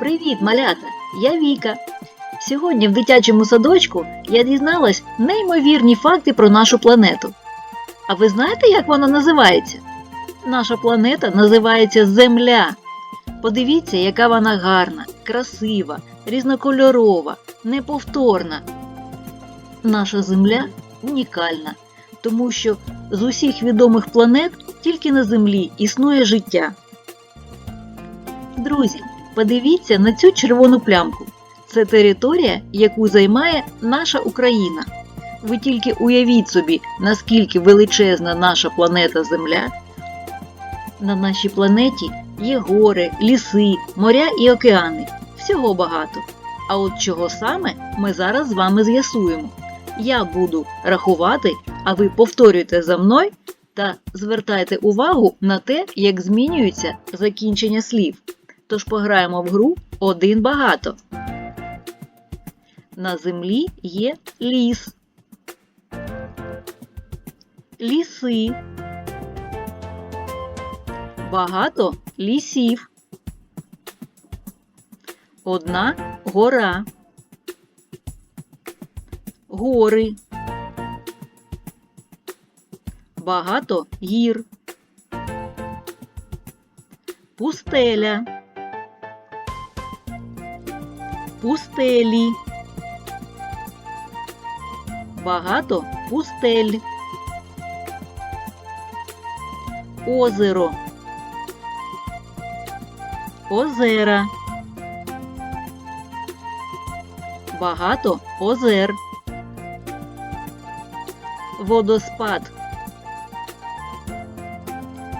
Привіт, малята! Я Віка. Сьогодні в дитячому садочку я дізналась неймовірні факти про нашу планету. А ви знаєте, як вона називається? Наша планета називається Земля. Подивіться, яка вона гарна, красива, різнокольорова, неповторна. Наша Земля унікальна, тому що з усіх відомих планет тільки на Землі існує життя. Друзі, подивіться на цю червону плямку. Це територія, яку займає наша Україна. Ви тільки уявіть собі, наскільки величезна наша планета Земля. На нашій планеті є гори, ліси, моря і океани. Всього багато. А от чого саме ми зараз з вами з'ясуємо. Я буду рахувати, а ви повторюйте за мною та звертайте увагу на те, як змінюється закінчення слів. Тож пограємо в гру один багато. На землі є ліс, ліси, багато лісів, одна гора, гори, багато гір, пустеля, пустелі, багато пустель, озеро, озера, багато озер, водоспад,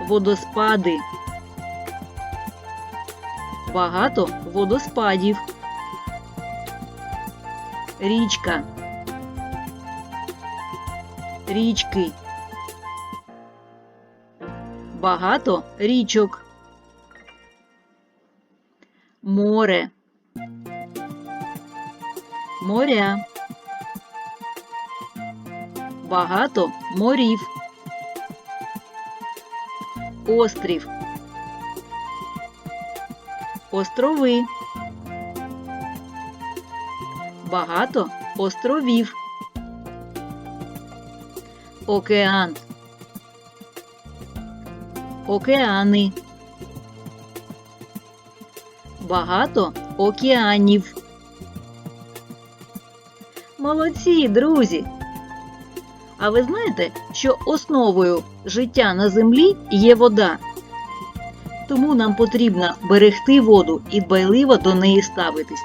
водоспади, багато водоспадів, річка, річки, багато річок, море, моря, багато морів, острів, острови, багато островів, океан, океани, багато океанів. Молодці, друзі! А ви знаєте, що основою життя на землі є вода? Тому нам потрібно берегти воду і дбайливо до неї ставитись.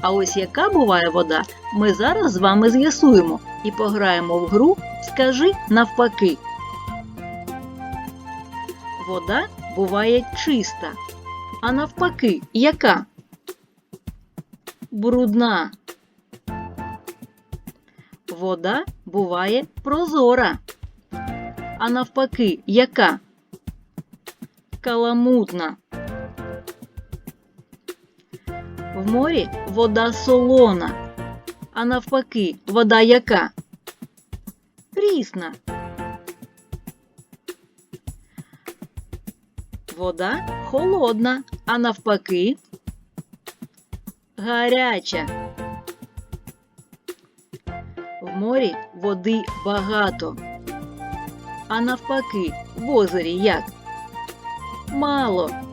А ось яка буває вода, ми зараз з вами з'ясуємо і пограємо в гру Скажи навпаки. Вода буває чиста, а навпаки, яка? Брудна. Вода буває прозора. А навпаки, яка? Каламутна. В морі вода солона. А навпаки, вода яка? Прісна. Вода холодна, а навпаки гаряча. В морі води багато. А навпаки, в озері як? Мало.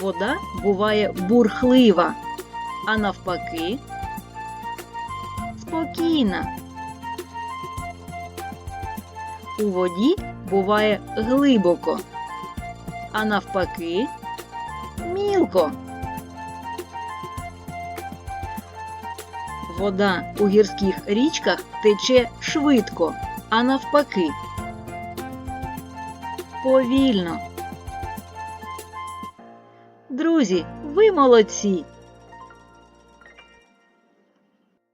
Вода буває бурхлива, а навпаки спокійна. У воді буває глибоко, а навпаки мілко. Вода у гірських річках тече швидко, а навпаки. Повільно. Друзі, ви молодці!